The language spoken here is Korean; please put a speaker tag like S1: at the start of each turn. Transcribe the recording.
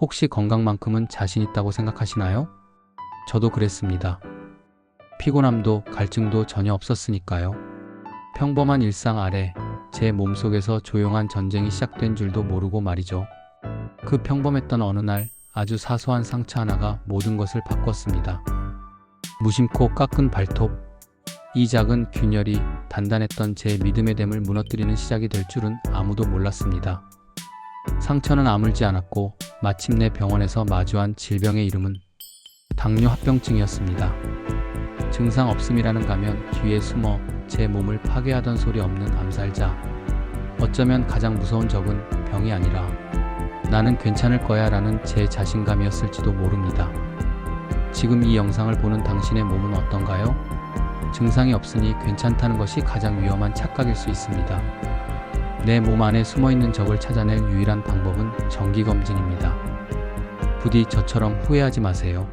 S1: 혹시 건강만큼은 자신 있다고 생각하시나요? 저도 그랬습니다. 피곤함도 갈증도 전혀 없었으니까요. 평범한 일상 아래 제 몸속에서 조용한 전쟁이 시작된 줄도 모르고 말이죠. 그 평범했던 어느 날 아주 사소한 상처 하나가 모든 것을 바꿨습니다. 무심코 깎은 발톱. 이 작은 균열이 단단했던 제 믿음의 댐을 무너뜨리는 시작이 될 줄은 아무도 몰랐습니다. 상처는 아물지 않았고 마침내 병원에서 마주한 질병의 이름은 당뇨 합병증이었습니다. 증상 없음이라는 가면 뒤에 숨어 제 몸을 파괴하던 소리 없는 암살자. 어쩌면 가장 무서운 적은 병이 아니라 나는 괜찮을 거야 라는 제 자신감이었을지도 모릅니다. 지금 이 영상을 보는 당신의 몸은 어떤가요? 증상이 없으니 괜찮다는 것이 가장 위험한 착각일 수 있습니다. 내 몸 안에 숨어 있는 적을 찾아낼 유일한 방법은 정기 검진입니다. 부디 저처럼 후회하지 마세요.